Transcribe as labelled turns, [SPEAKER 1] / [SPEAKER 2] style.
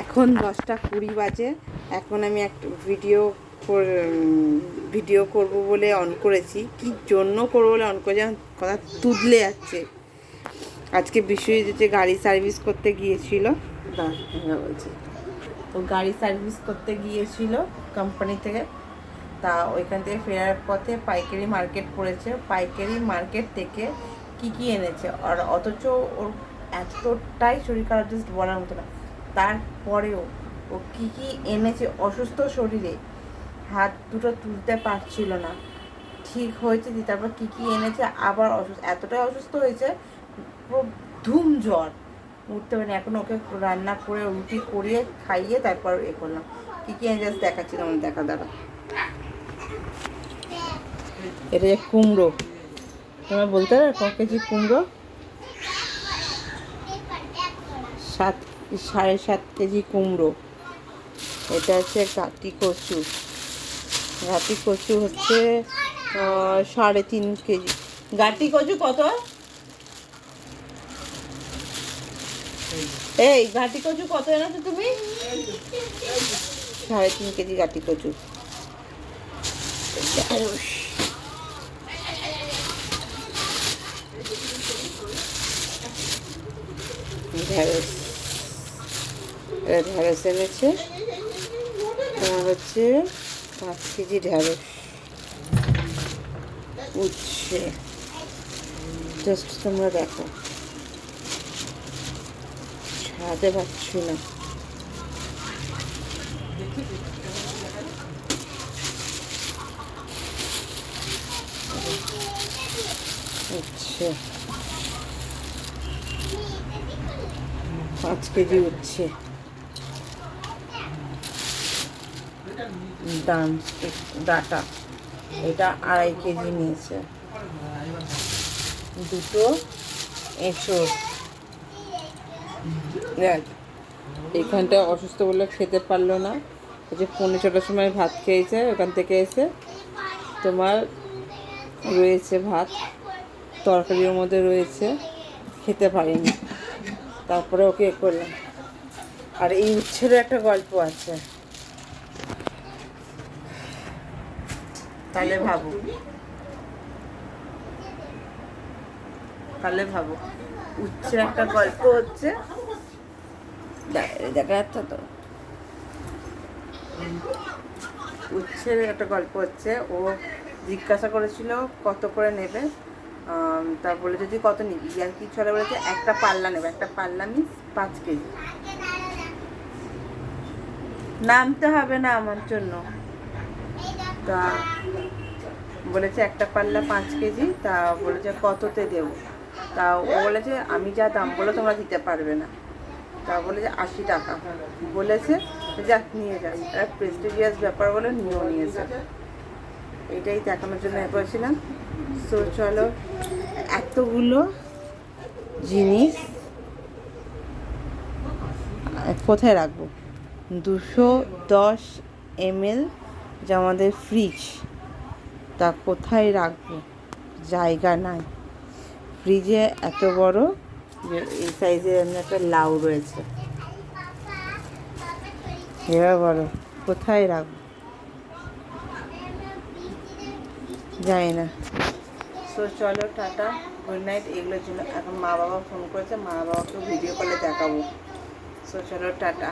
[SPEAKER 1] এখন দশটা কুড়ি বাজে। এখন আমি একটা ভিডিও ভিডিও করব বলে অন করেছি। কি জন্য করব বলে অন আমার কথা তুদলে যাচ্ছে। আজকে বিশ্বজিৎ যে গাড়ি সার্ভিস করতে গিয়েছিল বলছি। ও গাড়ি সার্ভিস করতে গিয়েছিল কোম্পানি থেকে। তা ওইখান থেকে ফেরার পথে পাইকারি মার্কেট পড়েছে পাইকারি মার্কেট থেকে কি কি এনেছে? আর অথচ ওর এতটাই শরীর খারাপ জাস্ট বলার মতো না। তারপরেও ও কী কী এনেছে অসুস্থ শরীরে, হাত দুটো তুলতে পারছিল না। ঠিক হয়েছে দিয়ে তারপর কী কী এনেছে, আবার অসুস্থ, এতটাই অসুস্থ হয়েছে, পুরো ধুম জ্বর। উঠতে পারেনি, এখন ওকে রান্না করে, রুটি করিয়ে খাইয়ে তারপর এ করলাম। কী কি এনেছে দেখাচ্ছি তোমার দেখা দাঁড়া এটা যে কুমড়ো। তোমার বলতে ক কেজি কুমড়ো? সাত, সাড়ে সাত কেজি কুমড়ো। এটা হচ্ছে গাটি কচু। গাটি কচু হচ্ছে সাড়ে তিন কেজি। গাটি কচু কত? এই গাটি কচু কত এনেছো তুমি? সাড়ে তিন কেজি গাটি কচু। ঢ্যাঁড়স। ঢ্যাঁড়স ঢ্যাঁড়স এনেছে। তোমার হচ্ছে পাঁচ কেজি ঢ্যাঁড়স উচ্ছে। জাস্ট তোমরা দেখো। ছাড়াতে পারছি না। উচ্ছে। পাঁচ কেজি উচ্ছে। ডান ডাটা। এটা আড়াই কেজি নিয়েছে। দুটো এঁচড় দেখ, এখানটা অসুস্থ বলে খেতে পারল না। ওই যে পৌনে ছটার সময় ভাত খেয়েছে, ওখান থেকে এসে তোমার রয়েছে ভাত। তরকারির মধ্যে রয়েছে, খেতে পারিনি। তারপরে ওকে এ করলাম। আর এই উচ্ছেরও একটা গল্প আছে। তাহলে ভাবো। তাহলে ভাবো। উচ্ছের একটা গল্প হচ্ছে। দেখা যাচ্ছে তো। উচ্ছের একটা গল্প হচ্ছে। ও জিজ্ঞাসা করেছিল কত করে নেবে। তা বলেছে, তুই কত নিবি? আর কি ছড়ে বলেছে, একটা পাল্লা নেবে। একটা পাল্লা মিস পাঁচ কেজি। নামতে হবে না আমার জন্য। তা বলেছে একটা পাল্লা পাঁচ কেজি, তা বলেছে কততে দেবো? তা ও বলেছে, আমি যা দাম বলে তোমরা দিতে পারবে না। তা বলেছে, আশি টাকা। বলেছে যাক নিয়ে যাস একটা প্রেস্টিজিয়াস ব্যাপার বলে নিয়েও নিয়েছে। এটাই দেখানোর জন্য এ করেছিলাম। সো চলো, এতগুলো জিনিস কোথায় রাখব? দুশো দশ এমএল যে আমাদের ফ্রিজ তা কোথায় রাখব? জায়গা নাই। ফ্রিজে এত বড় যে এই সাইজের এমনি একটা লাউ রয়েছে। এবার বলো, কোথায় রাখব? জানি না। সো চলো, টাটা গুড নাইট এগুলোর জন্য এখন মা বাবা ফোন করেছে, মা বাবাকে ভিডিও কলে দেখাবো। সো চলো, টাটা।